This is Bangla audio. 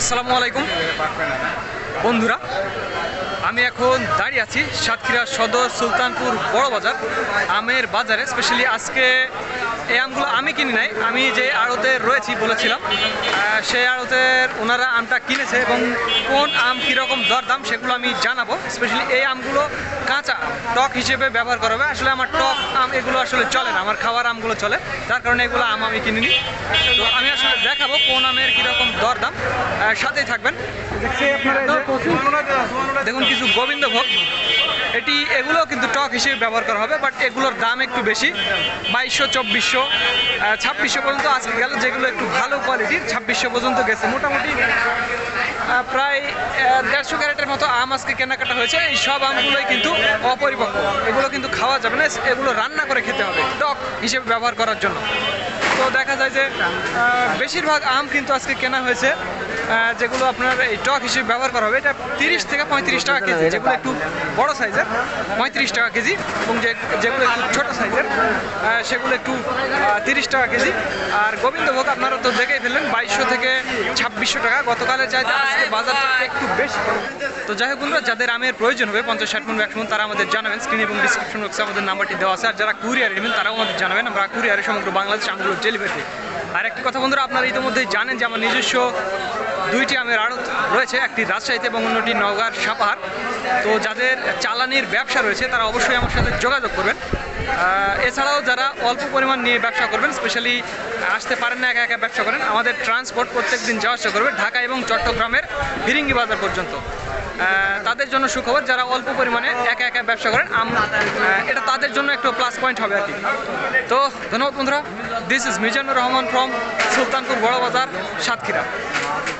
আসসালামু আলাইকুম। বন্ধুরা, আমি এখন দাঁড়িয়ে আছি সাতক্ষীরা সদর সুলতানপুর বড় বাজার, আমের বাজারে। স্পেশালি আজকে এই আমগুলো আমি কিনি নাই, আমি যে আড়তে রয়েছি বলেছিলাম সেই আড়তের ওনারা আমটা কিনেছে এবং কোন আম কীরকম দরদাম সেগুলো আমি জানাব। স্পেশালি এই আমগুলো কাঁচা টক হিসেবে ব্যবহার করা হবে আসলে আমার টক আম এগুলো আসলে চলে না, আমার খাওয়ার আমগুলো চলে। যার কারণে এগুলো আম আমি কিনিনি। তো আমি আসলে দেখাবো কোন আমের কীরকম দরদাম। সাথেই থাকবেন। দেখুন কিছু গোবিন্দভোগ এটি এগুলো কিন্তু টক হিসেবে ব্যবহার করা হবে বাট এগুলোর দাম একটু বেশি। বাইশশো, চব্বিশশো ছাব্বিশশো পর্যন্ত আজকে গেল, যেগুলো একটু ভালো কোয়ালিটির ছাব্বিশশো পর্যন্ত গেছে। মোটামুটি প্রায় দেড়শো ক্যারেটের মতো আম আজকে কেনাকাটা হয়েছে। এই সব আমগুলোই কিন্তু অপরিপক্ক। এগুলো কিন্তু খাওয়া যাবে না, এগুলো রান্না করে খেতে হবে, টক হিসেবে ব্যবহার করার জন্য। তো দেখা যায় যে বেশিরভাগ আম কিন্তু আজকে কেনা হয়েছে। যেগুলো আপনার এই টক হিসেবে ব্যবহার করা হবে, এটা তিরিশ থেকে পঁয়ত্রিশ টাকা কেজি, যেগুলো একটু বড় সাইজের, পঁয়ত্রিশ টাকা কেজি, এবং যে যেগুলো একটু ছোটো সাইজের সেগুলো একটু তিরিশ টাকা কেজি। আর গোবিন্দভোগ আপনারা তো দেখেই ফেললেন, বাইশশো থেকে ছাব্বিশশো টাকা। গতকালের চাইতে আজকে বাজারটা একটু বেশি। তো যাই হোক বন্ধুরা, যাদের আমের প্রয়োজন হবে, পঞ্চাশ ষাট মন, একশো তারা আমাদের জানাবেন। স্ক্রিন এবং ডিসক্রিপশন বক্সে আমাদের নাম্বারটি দেওয়া আছে। আর যারা কুরিয়ার নেবেন, তারাও আমাদের জানাবেন। আমরা কুরিয়ারে সমগ্র বাংলাদেশ আমগুলো ডেলিভারি আর একটি কথা বন্ধুরা, আপনারা ইতিমধ্যেই জানেন যে আমার নিজস্ব দুইটি আমের আড়ত রয়েছে, একটি রাজশাহীতে এবং অন্যটি নওগাঁর সাপাহার। তো যাদের চালানির ব্যবসা রয়েছে, তারা অবশ্যই আমার সাথে যোগাযোগ করবেন। এছাড়াও যারা অল্প পরিমাণ নিয়ে ব্যবসা করবেন, স্পেশালি আসতে পারেন না, একা একা ব্যবসা করেন, আমাদের ট্রান্সপোর্ট প্রত্যেক দিন যাওয়া আসা করবে ঢাকা এবং চট্টগ্রামের ফিরিঙ্গি বাজার পর্যন্ত। তাদের জন্য সুখবর, যারা অল্প পরিমাণে একা একা ব্যবসা করেন এটা তাদের জন্য একটু প্লাস পয়েন্ট হবে আর কি। তো ধন্যবাদ বন্ধুরা this is Mizanur Rahman from Sultanpur Boro Bazar Satkhira.